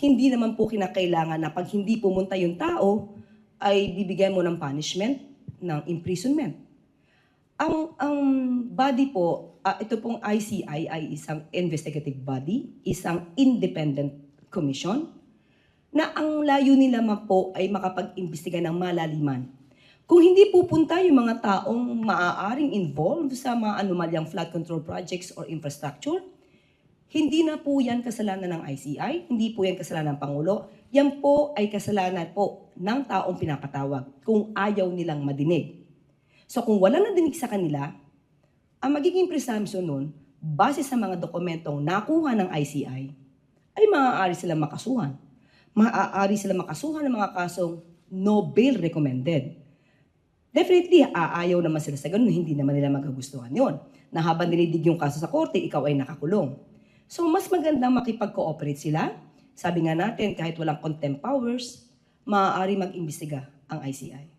hindi naman po kinakailangan na pag hindi pumunta yung tao, ay bibigyan mo ng punishment, ng imprisonment. Ang, ang body po, ah, ito pong ICI ay isang investigative body, isang independent commission, na ang layo nila man po ay makapag-imbestiga ng malaliman. Kung hindi pupunta yung mga taong maaaring involved sa mga anomalyang flood control projects or infrastructure, hindi na po yan kasalanan ng ICI, hindi po yan kasalanan ng Pangulo, yan po ay kasalanan po ng taong pinapatawag kung ayaw nilang madinig. So kung wala nadinig sa kanila, ang magiging presumption nun, base sa mga dokumentong nakuha ng ICI, ay maaari silang makasuhan. Maaari silang makasuhan ng mga kasong no bail recommended. Definitely, aayaw naman sila sa ganun, hindi naman nila magagustuhan yon. Na habang nilidig yung kaso sa korte, ikaw ay nakakulong. So, mas magandang makipag-cooperate sila. Sabi nga natin, kahit walang contempt powers, maaari mag-imbestiga ang ICI.